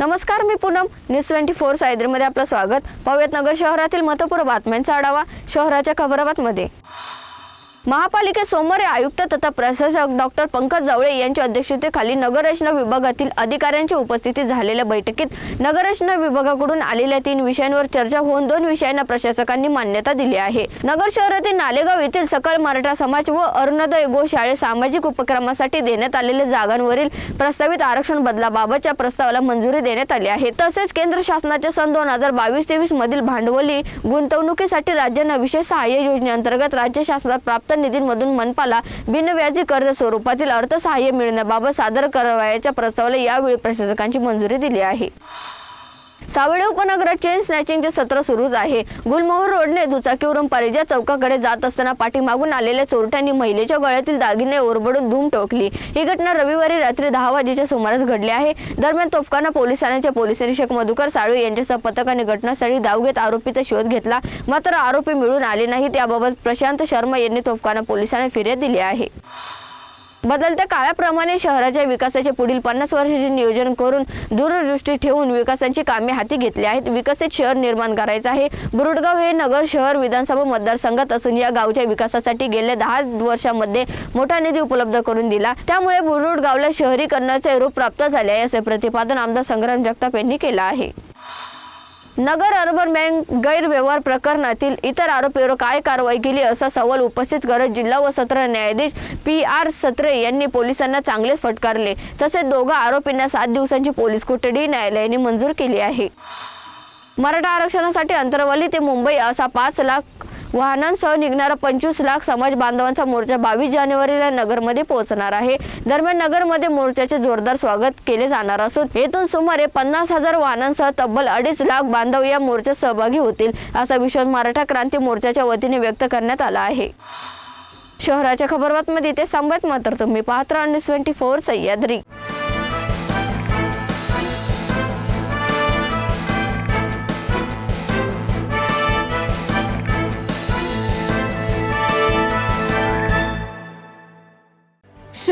नमस्कार मी Poonam. News twenty four सायद्रीमध्ये आपलं स्वागत. पाहूयात नगर शहरातील महत्त्वपूर्ण बातम्यांचा आढावा शहराच्या खबराबातमध्ये. महापालिकेत आयुक्त तथा प्रशासक डॉक्टर पंकज जावळे यांच्या अध्यक्षतेखाली नगररचना विभागातील अधिकाऱ्यांची उपस्थिती झालेल्या बैठकीत नगररचना विभागाकडून आलेल्या तीन विषयांवर चर्चा होऊन दोन विषयांना प्रशासकांनी मान्यता दिली आहे. नगर शहरातील नालेगाव येथील सकल मराठा समाज व अरुणोदय गोशाळे सामाजिक उपक्रमासाठी देण्यात आलेल्या जागांवरील प्रस्तावित आरक्षण बदलाबाबतच्या प्रस्तावाला मंजुरी देण्यात आली आहे. तसेच केंद्र शासनाच्या सन दोन हजार बावीस तेवीस मधील भांडवली गुंतवणुकीसाठी राज्यांना विशेष सहाय्य योजनेअंतर्गत राज्य शासनात प्राप्त निधींमधून मनपाला बिनव्याजी कर्ज स्वरूपातील अर्थसहाय्य मिळण्याबाबत सादर करावयाच्या प्रस्तावाला यावेळी प्रशासकांची मंजुरी दिली आहे. सावळे उपनगरात चेन स्नॅचिंगचे सत्र सुरूच आहे. गुलमोहर रोडने दुचाकीवरून परिजा चौकाकडे जात असताना पाठीमागून आलेल्या चोरट्यांनी महिलेच्या गळ्यातील दागिने ओरबडून धूम टोकली ही घटना रविवारी रात्री दहा वाजेच्या सुमारास घडली आहे. दरम्यान तोफखाना पोलीस ठाण्याचे पोलीस निरीक्षक मधुकर साळवे यांच्यासह पथकाने घटनास्थळी धाव घेत आरोपीचा शोध घेतला. मात्र आरोपी मिळून आले नाही त्याबाबत प्रशांत शर्मा यांनी तोफखाना पोलिसांना फिर्याद दिली आहे. बदलत्या काळाप्रमाणे शहराच्या विकासाचे पुढील पन्नास वर्षाचे नियोजन करून दूरदृष्टी ठेवून विकासाची कामे हाती घेतली आहेत. विकसित शहर निर्माण करायचं आहे. बुरुडगाव हे नगर शहर विधानसभा मतदारसंघात असून या गावच्या विकासासाठी गेल्या दहा वर्षांमध्ये मोठा निधी उपलब्ध करून दिला. त्यामुळे बुरुडगावला शहरीकरणाचे रूप प्राप्त झाले आहे असे प्रतिपादन आमदार संग्राम जगताप यांनी केलं आहे. नगर अर्बन बँक गैरव्यवहार प्रकरणातील इतर आरोपीवर काय कारवाई केली असा सवाल उपस्थित करत जिल्हा व सत्र न्यायाधीश पी आर सत्रे यांनी पोलिसांना चांगलेच फटकारले. तसेच दोघा आरोपींना सात दिवसांची पोलीस कोठडी न्यायालयाने मंजूर केली आहे. मराठा आरक्षणासाठी अंतरवली ते मुंबई असा पाच लाख वाहनांसह निघणारा पंचवीस लाख समाज बांधवांचा मोर्चा बावीस जानेवारीला नगरमध्ये पोहोचणार आहे. दरम्यान नगरमध्ये मोर्चाचे जोरदार स्वागत केले जाणार असून येथून सुमारे पन्नास हजार वाहनांसह तब्बल अडीच लाख बांधव या मोर्चात सहभागी होतील असा विश्वास मराठा क्रांती मोर्चाच्या वतीने व्यक्त करण्यात आला आहे. शहराच्या खबरबातमध्ये ते सांगत मात्र तुम्ही पाहत राहा न्यूज ट्वेंटी फोर सह्याद्री.